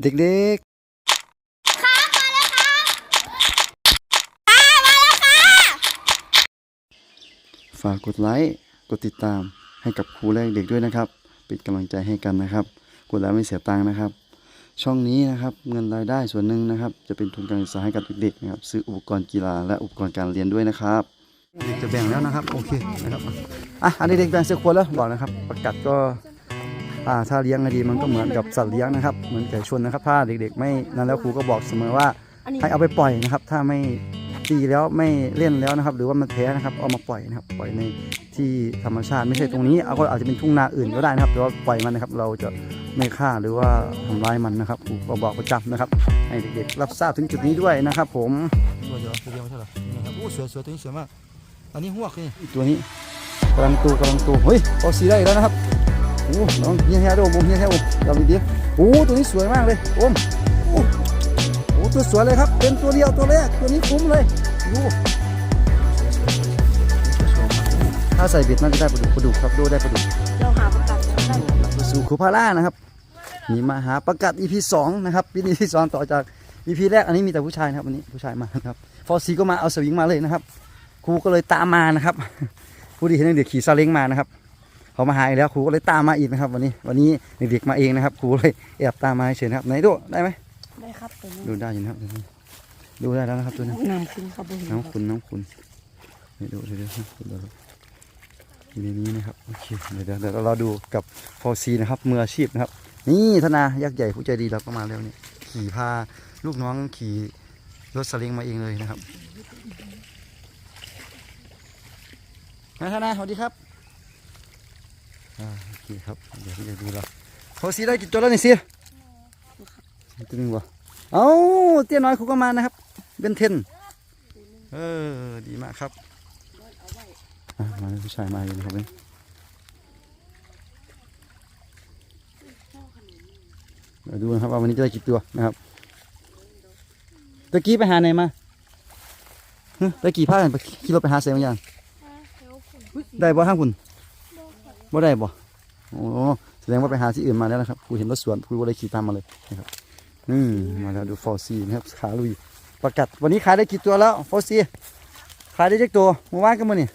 เด็กๆฝากกดไลค์กดติดตามให้กับครูและเด็กด้วยนะครับ เป็นกำลังใจให้กันนะครับ กดแล้วไม่เสียตังค์นะครับ ช่องนี้นะครับเงินรายได้ส่วนหนึ่งนะครับ จะเป็นทุนการศึกษาให้กับเด็กๆนะครับ ซื้ออุปกรณ์กีฬาและอุปกรณ์การเรียนด้วยนะครับเด็กจะแบ่งแล้วนะครับโอเคนะครับอะอันนี้เด็กแบ่งเสื้อครัวแล้วบอกนะครับ ประกัดก็อ่า ถ้าเลี้ยงให้ดีมันก็เหมือนกับสัตว์เลี้ยงนะครับ เหมือนไก่ชนนะครับ ถ้าเด็กๆ ไม่นั้นแล้วครูก็บอกเสมอว่าให้เอาไปปล่อยนะครับ ถ้าไม่ตีแล้วไม่เล่นแล้วนะครับ หรือว่ามันแพ้นะครับเอามาปล่อยนะครับ ปล่อยในที่ธรรมชาติไม่ใช่ตรงนี้เอาก็อาจจะเป็นทุ่งนาอื่นก็ได้นะครับแต่ว่าปล่อยมันนะครับ เราจะไม่ฆ่าหรือว่าทำร้ายมันนะครับครูก็บอกประจำนะครับ ให้เด็กๆรับทราบถึงจุดนี้ด้วยนะครับ ผมตัวเดียวตัวเดียวไม่ใช่เหรอนี่ครับโอ้สวยสวยตัวนี้สวยมากอันนี้หวกนี่ตัวนี้กำลังตูกำลังตูเฮ้ยเอาสีได้อีกแล้วนะครับ โอ้น้องเฮียแฮโดมเฮียแฮโอมเราดีๆโอ้ตัวนี้สวยมากเลยโอมโอ้โอ้ตัวสวยเลยครับ เป็นตัวเดียวตัวแรกตัวนี้คุ้มเลยดูถ้าใส่เบ็ดน่าจะได้ปลาดุกปลาดุกครับดูได้ปลาดุกเราหาประกันได้ไปสู่คูพาร่านะครับนี่มาหาประกาศ EP สองนะครับปีนี้ EP สองต่อจาก EP แรกอันนี้มีแต่ผู้ชายนะครับวันนี้ผู้ชายมาครับฟอสซีก็มาเอาสวิงมาเลยนะครับครูก็เลยตามมานะครับผู้ที่เห็นเด็กขี่ซาเล้งมานะครับ เขามาหาอีกแล้วครูก็เลยตามมาอีกนะครับ วันนี้วันนี้เด็กๆมาเองนะครับครูเลยแอบตามมาเฉยๆนะครับไหนดูได้ไหมได้ครับตัวนี้ดูได้อยู่นะครับดูได้แล้วนะครับตัวนี้น้ำขึ้นครับผมน้องคุณน้องคุณเดี๋ยวดูเดี๋ยวเดี๋ยวเดี๋ยวอยู่ในนี้นะครับโอเคเดี๋ยวเดี๋ยวเดี๋ยวเราดูกับฟอซีนะครับมืออาชีพนะครับ นี่ธนายักษ์ใหญ่ผู้ใจดีเราก็มาแล้วเนี่ยขี่พาลูกน้องขี่รถสลิงมาเองเลยนะครับนายธนาสวัสดีครับ อ่าโอเคครับเดี๋ยวพี่จะดูเราฟอซีได้กี่ตัวแล้วนี่เสียตัวหนึงวะเอ้าเตี้ยน้อยเขาก็มานะครับ เบนเทนเออดีมากครับอะมาเลยผู้ชายมาอยู่นะครับเนี่ยเดี๋ยวดูนะครับว่าวันนี้จะได้กี่ตัวนะครับตะกี้ไปหาไหนมาฮะตะกี้พากันไปขี่รถไปหาเสียงยังได้บ่ห้างคุณบ่ได้บ่ โอ้แสดงว่าไปหาที่อื่นมาแล้วนะครับครูเห็นรถสวนครูก็เลยขี่ตามมาเลยนะครับอืมมาแล้วดูฟอร์ซีนะครับขาลุยประกัดวันนี้ขายได้กี่ตัวแล้วโฟซีขายได้เจักตัวเมื่อวานก็มื่อนี่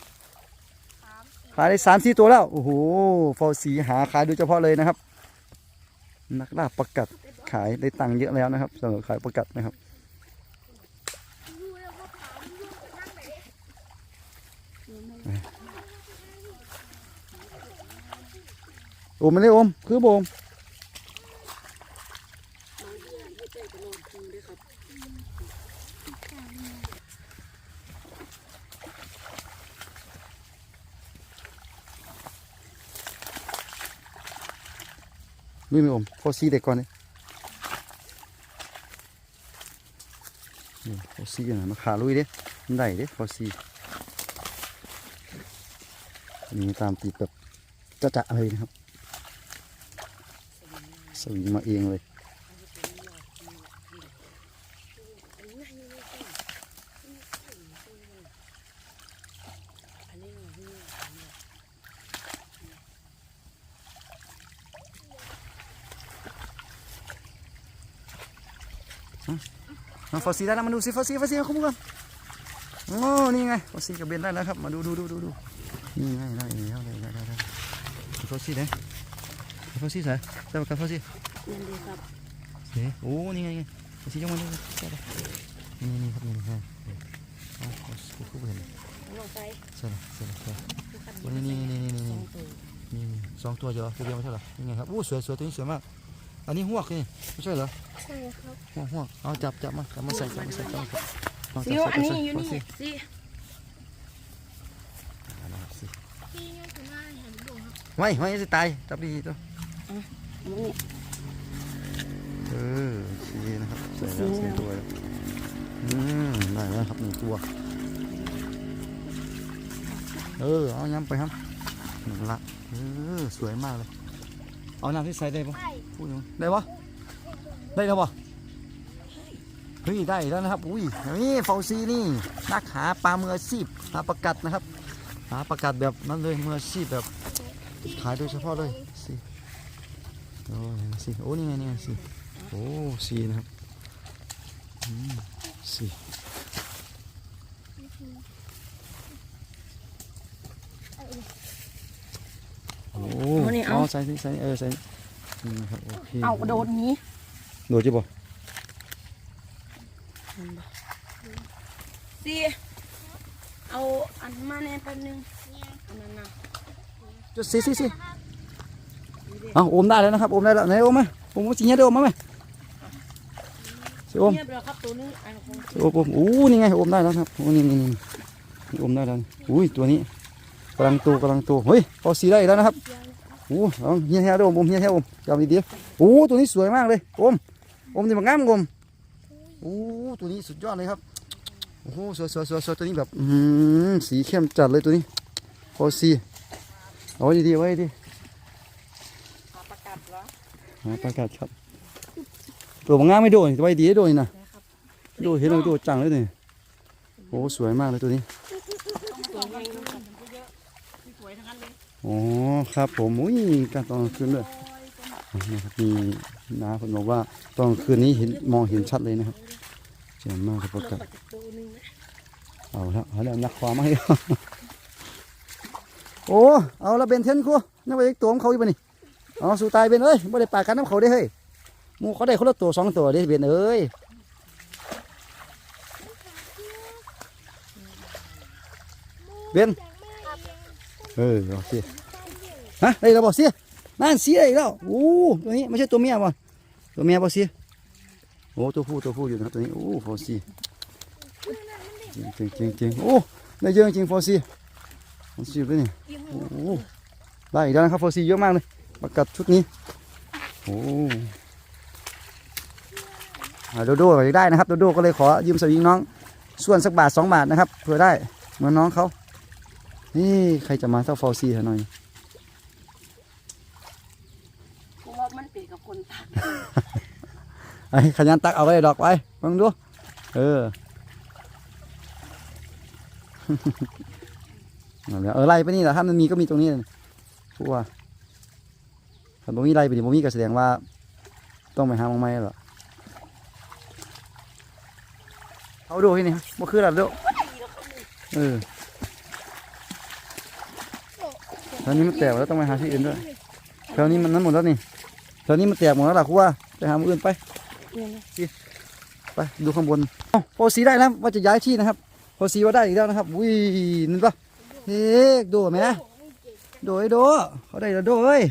ขายได้สามสี่ตัวแล้วโอ้โหโฟซีหาขายโดยเฉพาะเลยนะครับ นักล่าประกัดขายได้ตังค์เยอะแล้วนะครับสำหรับขายประกัดนะครับ อมไม่ได้อม คือโบมลุยไม่อมโฟซีเด็กก่อนเลยนี่โฟซีอยู่ไหนมาขาลุยเด้มันได้เด้โฟซีนี่ตามติดแบบจะจะเลยนะครับ สวิงมาเองเลย มาโฟซีได้แล้วมาดูสิโฟซีโฟซีคุ้มกันโอ้นี่ไงโฟซีกับเบนได้แล้วครับ มาดูดูดูดูดูนี่ไงได้แล้วได้ได้ได้ได้โฟซีไหาฟังซี่สายใส่ปากกาฟังซี่นั่ดีครับนี่โอ้นี่ไงนี่ไงสีจงมันนี่ใช่ปนี่นี่ครับนี่ครับเอาคู่คู่เห็นใส่ใส่ใส่ใส่โอ้นี่นี่นี่นี่นี่นี่สองตัวเจ้าตัวเดียวไม่ใช่หรอนี่ไงครับอู้สวยสวยตัวนี้สวยมากอันนี้หวกนี่ไม่ใช่เหรอใช่ครับหวกหวกเอาจับจับมาจับมาใส่จับมาใส่จับมาใส่ซิวอันนี้อยู่นี่สิไม่ไม่จะตายจับดีตัว เออสีนะครับใส่แล้วใส่ตัวแล้วอืมได้แล้วครับหนึ่งตัว เออ เอาย้ำไปครับหนึ่งละเออสวยมากเลย เอาน้ำที่ใส่ได้ปะพูดยังได้ปะได้แล้วปะเฮ้ยได้แล้วนะครับ อุ้ยนี่ฟาวซีนี่นักหาปลามืออาชีพหาประกัดนะครับ หาประกัดแบบนั้นเลยมืออาชีพแบบขายโดยเฉพาะเลยสิ โอ้ยสิโอ้นี่ไงนี่ไงสิเอาโอ้สี่นะครับอืมสี่โอ้เอาใส่ใส่ใส่เออใส่นี่นะครับโอเคเอาโดนนี้โดดจีบ่สิเอาอันมาแน่แป๊บนึงอันนั้นนะจุดสี่สี่สี่ เอาโอมได้แล้วนะครับโอมได้แล้วไหนโอมไหมโอมจริงเนี่ยเดี๋ยวโอมไหมสิโอมเงียบแล้วครับตัวนึงอันของโอ้โหอู้นี่ไงโอมได้แล้วครับโอ้นี่นี่นี่โอมได้แล้วอุ้ยตัวนี้กำลังโตกำลังโตเฮ้ยพอสีได้แล้วนะครับโอ้ลองเฮียเฮียเด้อโอมเฮียเฮียโอมจับดีๆโอ้ตัวนี้สวยมากเลยโอมโอมนี่มันงามโอมโอ้ตัวนี้สุดยอดเลยครับโอ้โหสวยสวยสวยสวยตัวนี้แบบอืมสีเข้มจัดเลยตัวนี้พอสีเอาดีๆไว้ดี ประกาศแล้ว หาประกาศครับตัวมันงาไม่โดนไว้ดีโดนนะโดนเห็นแล้วโดนจังเลยเนี่ยโอ้สวยมากเลยตัวนี้ตัวใหญ่นะครับเยอะสวยทั้งนั้นเลยอ๋อครับผมอุ้ยการตอนคืนด้วยนะครับมีน้าผมบอกว่าตอนคืนนี้เห็นมองเห็นชัดเลยนะครับเจ๋งมากครับประกาศตัวนึงนะเอาละเอาละนักความมาให้โอ้เอาละเบนเทนครูนี่ไปตัวของเขาอีกปะนี่ เอาสู้ตายเบนเอ้ยไม่ได้ปากกันน้ำเขาได้เฮ้ยมูเขาได้คนละตัวสองตัวเด้เบนเอ้ยเบนเออโอเคฮะได้แล้วบ่เสียนั่นเสียอีกแล้วโอ้ตัวนี้ไม่ใช่ตัวเมียบ่ตัวเมียบ่เสียโอ้ตัวผู้ตัวผู้อยู่นะตัวนี้โอ้โฟซีจริงจริงจริงโอ้ได้เยอะจริงโฟซีโฟซีด้วยนี่โอ้ได้อีกแล้วนะครับโฟซีเยอะมากเลย ประกัดชุดนี้โอ้อ่าโดโดก็อยากได้นะครับโดโดก็เลยขอยืมสวิงน้องส่วนสักบาทสองบาทนะครับเผื่อได้เหมือนน้องเขานี่ใครจะมาเท่าฟอซีหน่อยเพราะว่ามันเป็นกับคนตักไอ้ขยันตักเอาไว้ดอกไปลองดูเออเอาแล้วเออไล่ไปนี่แหละถ้ามันมีก็มีตรงนี้ชัวร์ ถ้าบ่มีไล่ไปดิบ่มีก็แสดงว่า ต้องไปหาหมองไม้หรอเอาดูที่นี่บ่คือหลับดูเออแถวนี้มันแตกแล้วต้องไปหาที่อื่นด้วยแถวนี้มันนั้นหมดแล้วนี่แถวนี้มันแตกหมดแล้วล่ะครูว่าไปหาหมู่อื่นไปไปดูข้างบนเอ้าพอสีได้แล้วว่าจะย้ายที่นะครับพอสีว่าได้อีกแล้วนะครับวิ่งนั่นปะเฮ้ยโดดไหมนะโดดไอ้โดดเขาได้แล้วโดดเอ้ย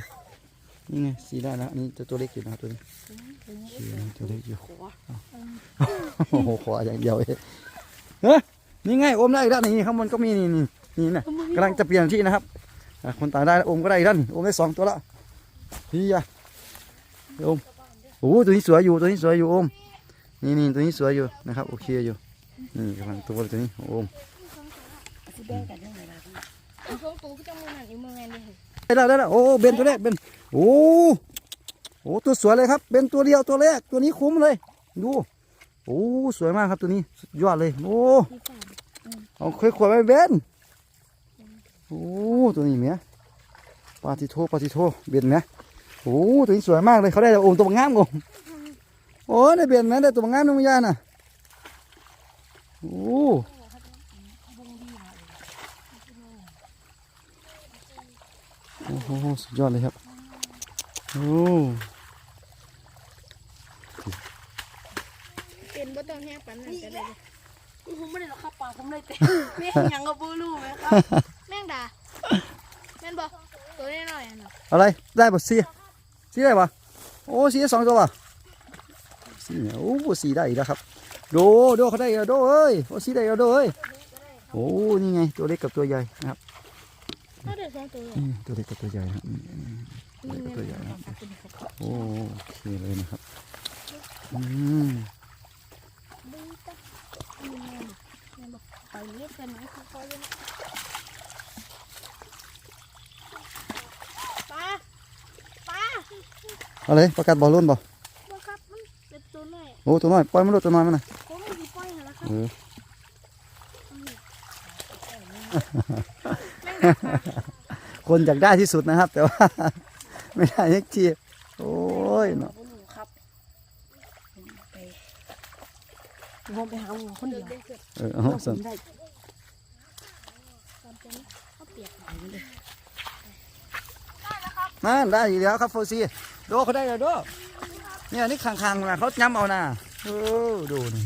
นี่ไงสีได้แล้วอันนี่ตัวเล็กอยู่นะครับตัวนี้สีตัวเล็กอยู่โอ้โหขออย่างเดียวเองเฮ้ยนี่ไงโอมได้อีกแล้วนี่ข้างบนก็มีนี่นี่นี่นะกำลังจะเปลี่ยนที่นะครับอะคนตายได้แล้วโอมก็ได้อีกแล้วนี่โอมได้สองตัวละพี่ยะโอมโอ้โหตัวนี้สวยอยู่ตัวนี้สวยอยู่โอมนี่นี่ตัวนี้สวยอยู่นะครับโอเคอยู่นี่กำลังตัวตัวนี้โอมสิแบ่งกันยังไงล่ะพี่เอาสองตัวก็จะมือหนักอยู่มือแมนเลยได้แล้วได้แล้วโอ้เบนตัวแรกเบน โอ้โหตัวสวยเลยครับเบนตัวเดียวตัวแรกตัวนี้คุ้มเลย ดูโอ้สวยมากครับตัวนี้สุดยอดเลย โอ้เอาค่อยขวดไปเบนโอ้ตัวนี้เมียปาติโทปาติโทเบนเมียโอ้ตัวนี้สวยมากเลยเขาได้แต่โอมตัวงามกงโอ้ได้เบนไหมได้ตัวงามนึงไม่ยาน่ะโอ้โอ้โหสุดยอดเลยครับ โอ้เป็นบ่ต้องแห้งปันนั่นก็ได้ผมไม่ได้หรอกครับปากผมเลยเต็มแม่งยังกับบูรูไหมครับแม่งด่าแม่นบอกตัวนี้หน่อยนะอะไรได้ปะสีสีได้ปะโอ้สีได้สองตัวปะสีเนี่ยโอ้สีได้อีกแล้วครับโดโดเขาได้อีกแล้วโดเอ้ยโอ้สีได้อีกแล้วโดเอ้ยโอ้นี่ไงตัวเล็กกับตัวใหญ่นะครับถ้าเด็กสองตัวนี่ตัวเล็กกับตัวใหญ่นะครับ นี่ตัวเล็กกับตัวใหญ่นะครับโอ้โอเคเลยนะครับอืมไปเรียกกันไหมคือคอยเลยป้าป้าอะไรประกาศบอลลูนบ่ว่าครับมันเป็นตัวหน่อยโอ้ตัวน้อยปล่อยมันลูกตัวน้อยมันนะผมไม่ดีป้อยแล้วครับเออคนอยากได้ที่สุดนะครับ แต่ว่า ไม่ได้ยักทีโอ้ยเนาะบูรูครับผมไปหาหมูคนเดียวเออเอาสันได้นั่นได้อยู่แล้วครับโฟซีโดเขาได้แล้วโดเนี่ยนี่คางๆนะเขาย้ำเอานะโอ้ดูนี่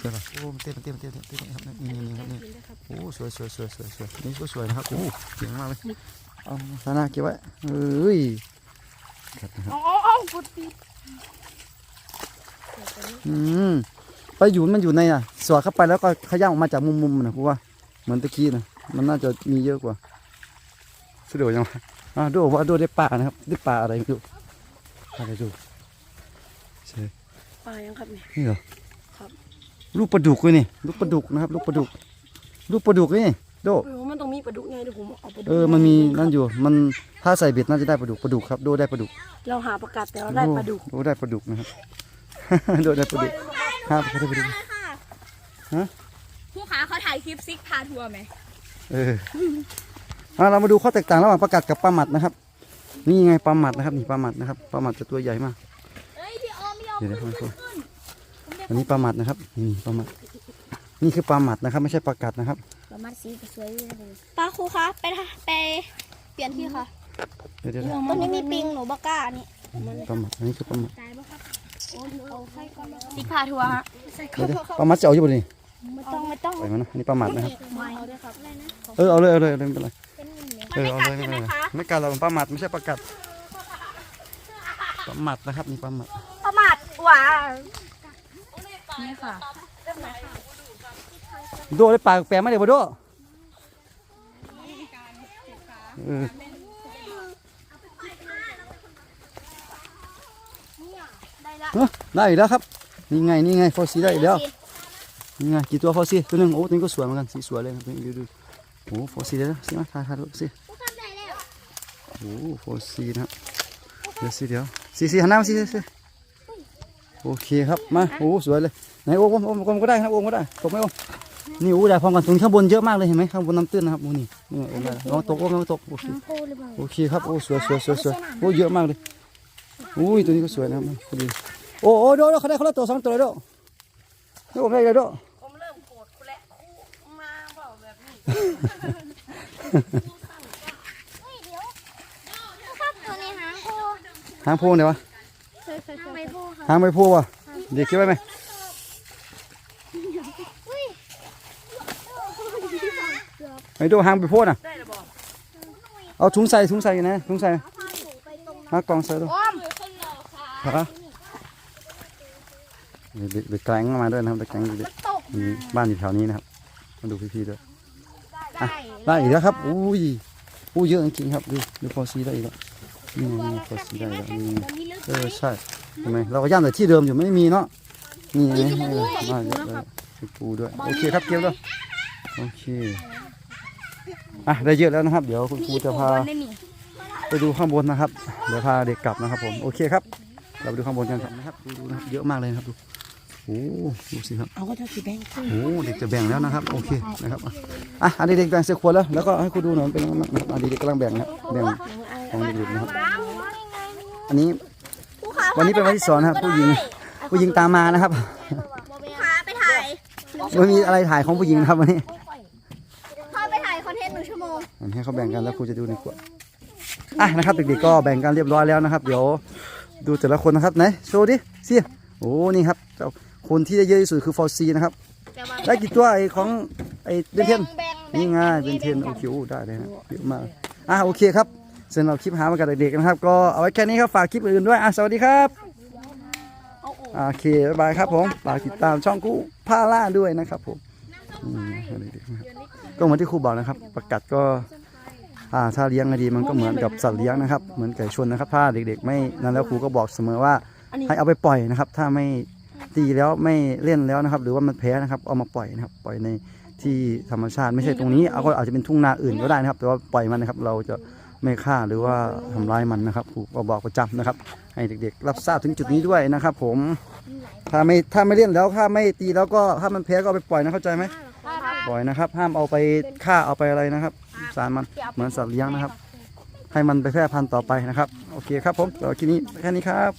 เดี๋ยวก่อนโอ้มันเต้นมันเต้นมันเต้นมันเต้นครับนี่นี่นี่ครับนี่โอ้สวยสวยสวยสวยสวยนี่ก็สวยนะครับโอ้เก่งมากเลย เอาซานาเก็บไว้เอ้ยครับนะครับเอาเอาเอาฟุตปีอืมไปอยู่มันอยู่ในอะสอดเข้าไปแล้วก็ขย้ำออกมาจากมุมๆนะกูว่าเหมือนตะกี้นะมันน่าจะมีเยอะกว่าสะดวกยังวะอ่าดูว่าดูได้ปลานะครับ ได้ปลาอะไรไม่รู้อะไรดูใช่ปลายังครับเนี่ยนี่เหรอครับลูกปลาดุกเลยนี่ลูกปลาดุกนะครับ ลูกปลาดุก ลูกปลาดุกนี่โด ปลาดุกไงเดี๋ยวผมเอาปลาดุกเออมันมีนั่นอยู่ มันถ้าใส่เบ็ดน่าจะได้ปลาดุกปลาดุกครับโดได้ปลาดุกเราหาประกาศแต่เราได้ปลาดุกโดได้ปลาดุกนะครับโดได้ปลาดุกครับเขาได้ปลาดุกผู้ค้าเขาถ่ายคลิปซิกพาทัวร์ไหมเออเอาเรามาดูข้อแตกต่างระหว่างปลากัดกับปลาหมัดนะครับ นี่ไงปลาหมัดนะครับนี่ปลาหมัดนะครับปลาหมัดจะตัวใหญ่มากเฮ้ยพี่ออมพี่ออมเดี๋ยวเดี๋ยวค่อยๆอันนี้ปลาหมัดนะครับนี่ปลาหมัดนี่คือปลาหมัดนะครับ ไม่ใช่ปลากัดนะครับ ประมาณสีก็สวยเลยป้าครูคะไปทะไปเปลี่ยนที่ค่ะเดี๋ยวเดี๋ยวเดี๋ยวตรงนี้มีปิงหนูบ้ากล้านี่ปลาหมัดอันนี้คือปลาหมัดตายปะครับเอาไฟก่อนซิกพาทัวร์ฮะเดี๋ยวเดี๋ยวปลาหมัดจะเอาอยู่บ่นี่ไม่ต้องไม่ต้องปล่อยมันนะอันนี้ปลาหมัดนะครับไม่เอาด้วยครับได้นะเออเอาเลยเอาเลยเอาเลยไม่เป็นไรเป็นหนึ่งเลยเออเอาเลยไม่เป็นไรไม่กัดเราเป็นปลาหมัดไม่ใช่ปลากัดปลาหมัดนะครับนี่ปลาหมัดประมาทหว่านี่ค่ะ โดได้ปลาแปลม่ได้บ่โดเออได้ละเออได้อีกแล้วครับ นี่ไง นี่ไงฟอสซีได้อีกแล้ว นี่ไง กี่ตัวฟอสซีตัวหนึงโอ้ตัวนี้ก็สวยเหมือนกัน สีสวยเลยดูดูโอ้ฟอสซีได้แล้วสิมาถ่ายถ่ายดูสิโอ้ฟอสซีนะครับเดี๋ยวสิเดี๋ยวสิสิหันหน้ามาสิสิสิโอเคครับ มา โอ้ สวยเลย ไหนโอ้โอ้โอ้โอ้ก็ได้ครับโอ้ก็ได้ตกไหมโอ้ นี่โอ้ได้พร้อมกันตรงนี้ข้างบนเยอะมากเลยเห็นไหมข้างบนน้ำตื้นนะครับโอ้นี่นี่โอ้ได้ลองตกโอ้ลองตกโอเคน้ำพูหรือเปล่าโอเคครับโอ้สวยสวยสวยสวยโอ้เยอะมากเลยอุ้ยตัวนี้ก็สวยนะครับพอดีโอ้โอ้โดโดเขาได้เขาได้ตัวสองตัวเลยโดโดผมได้เลยโดผมเริ่มโกรธคุณแล้วมาเปล่าแบบนี้ครับตัวนี้หางพูหางโพงเดี๋ยววะหางไม่พูค่ะหางไม่โพงวะเด็กคิดไว้ไหมไอ้โดหางไปโพงน่ะเอาถุงใส่ถุงใส่นะถุงใส่มากล่องใส่ดูอ้อมครับเด็กเด็กแกล้งมาด้วยนะครับเด็กแกล้งเด็กตกมีบ้านอยู่แถวนี้นะครับมาดูพี่ๆด้วยได้ได้อีกแล้วครับอุ้ยอู้เยอะจริงๆครับดูดูพอซีได้อีกแล้วนี่ไงนี่พอซีได้อีกแล้วนี่ตอนนี้เลิกเออใช่เห็นไหมเราก็ย่ำแต่ที่เดิมอยู่ไม่มีเนาะนี่ไงเออมาเยอะเลยมีปูด้วยโอเคครับเก็บแล้วโอเค อะได้เยอะแล้วนะครับ เดี๋ยวคุณครูจะพาได้หนีไปดูข้างบนนะครับ เดี๋ยวพาเด็กกลับนะครับ ผมโอเคครับ เราไปดูข้างบนกันครับนะครับดูดูนะครับเยอะมากเลยนะครับดูโอ้ดูสิครับเอาก็จะสีแบงค์โอ้เด็กจะแบ่งแล้วนะครับ โอเคนะครับอะอันเด็กๆแบ่งเสขวดแล้วแล้วก็ให้คุณดูหน่อยมันเป็นยังไงบ้างนะครับอันเด็กๆกำลังแบ่งนะครับแบ่งของเด็กๆนะครับ อันนี้วันนี้เป็นวันที่สองนะครับ ผู้หญิงผู้หญิงตามมานะครับพาไปถ่ายไม่มีอะไรถ่ายของผู้หญิงนะครับวันนี้ ให้เขาแบ่งกันแล้วครูจะดูในขวดอะนะครับเด็กๆก็แบ่งกันเรียบร้อยแล้วนะครับ เดี๋ยวดูแต่ละคนนะครับไหนโชว์ดิเสียโอ้นี่ครับเจ้าคนที่ได้เยอะที่สุดคือฟอร์ซีนะครับได้กี่ตัวไอ้ของไอ้เบนเทนแบ่งนี่ไงเบนเทนโอเคโอ้ได้เลยนะเยอะมากอะโอเคครับสำหรับคลิปหามากับเด็กๆนะครับ ก็เอาไว้แค่นี้ครับฝากคลิปอื่นด้วยอะสวัสดีครับโอเคบายครับผมฝากติดตามช่องกูพาล่าด้วยนะครับผมก็เหมือนที่ครูบอกนะครับ ประกัดก็ ถ้าเลี้ยงให้ดีมันก็เหมือนกับสัตว์เลี้ยงนะครับ เหมือนไก่ชนนะครับ ถ้าเด็ก ๆ ไม่นั่นแล้วครูก็บอกเสมอว่าให้เอาไปปล่อยนะครับ ถ้าไม่ตีแล้วไม่เล่นแล้วนะครับ หรือว่ามันแพ้นะครับ เอามาปล่อยนะครับ ปล่อยในที่ธรรมชาติไม่ใช่ตรงนี้เอาก็อาจจะเป็นทุ่งนาอื่นก็ได้นะครับ แต่ว่าปล่อยมันนะครับ เราจะไม่ฆ่าหรือว่าทำร้ายมันนะครับครูก็บอกประจำนะครับ ให้เด็กๆ รับทราบถึงจุดนี้ด้วยนะครับ ผมถ้าไม่ถ้าไม่เล่นแล้วถ้าไม่ตีแล้วก็ถ้ามันแพ้ก็เอาไปปล่อยนะเข้าใจไหม ปล่อยนะครับ ห้ามเอาไปฆ่าเอาไปอะไรนะครับ สารมันเหมือนสัตว์เลี้ยงนะครับ ให้มันไปแพร่พันธุ์ต่อไปนะครับ โอเคครับผมต่อคลิปนี้แค่นี้ครับ